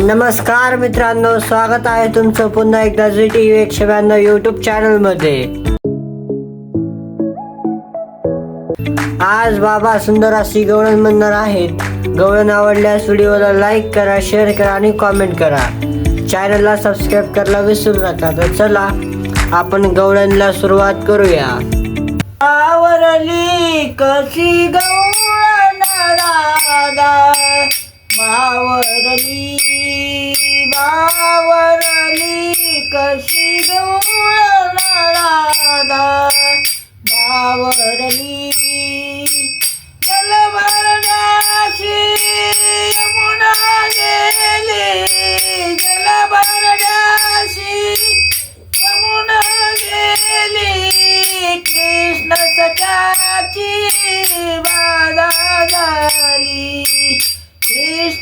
नमस्कार मित्रांनो स्वागत आहे तुमचं पुन्हा एकदा झी टी व्ही एकशे ब्याण्णव युट्यूब चॅनलमध्ये आज बाबा सुंदर अशी गवळण म्हणणार आहेत. गवळण आवडल्यास व्हिडिओला लाईक करा शेअर करा आणि कॉमेंट करा. चॅनलला सबस्क्राईब करायला विसरू नका तर चला आपण गवळणला सुरुवात करूया. आवरली कशी गवळ आवरली कशी गवळण राधा मावरली जलभरण्याशी यमुना गेली. जलभरण्याशी यमुना गेली. कृष्ण सख्याची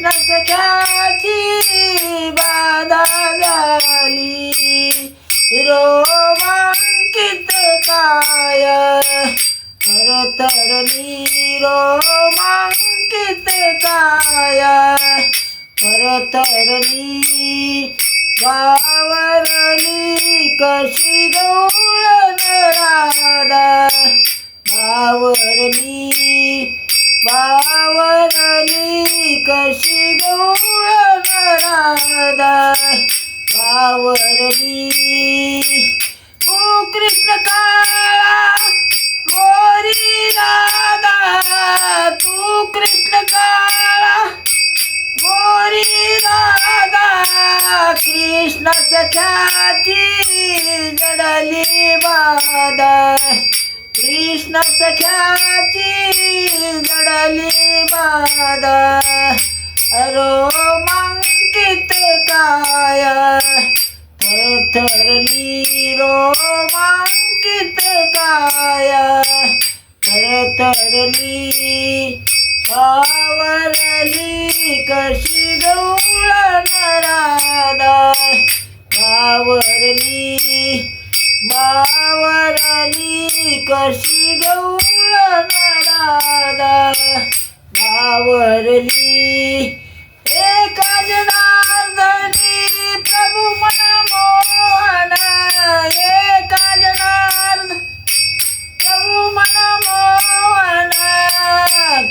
कृष्ण बाधा झाली रोमांकित काय? खर तरली रोमांकित काय? खर वावरली कशी गौळ राधा बावरली कशी गवळण राधा ओ तू कृष्ण काळा गोरी राधा तू कृष्ण काळा गोरी राधा कृष्ण सख्याची जडली बाधा कृष्ण सख्याची जडली बाधा रोमांकित काय थरथरली रोमांकित काय थरथरली पावरली कशी गौळण राधा पावरली बावरली कशी गौळण राधा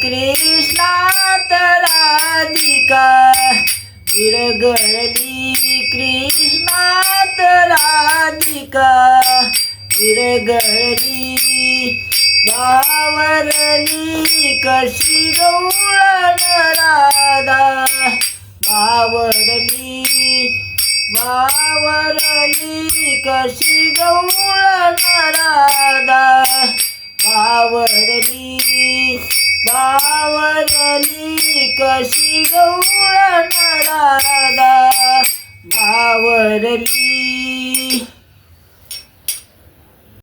कृष्णात राधिका विरगळली कृष्णात राधिका विरगळली वावरली कशी गवळण राधा वावरली वावरली कशी गवळण राधा वावरली बावरली कशी गवळण राधा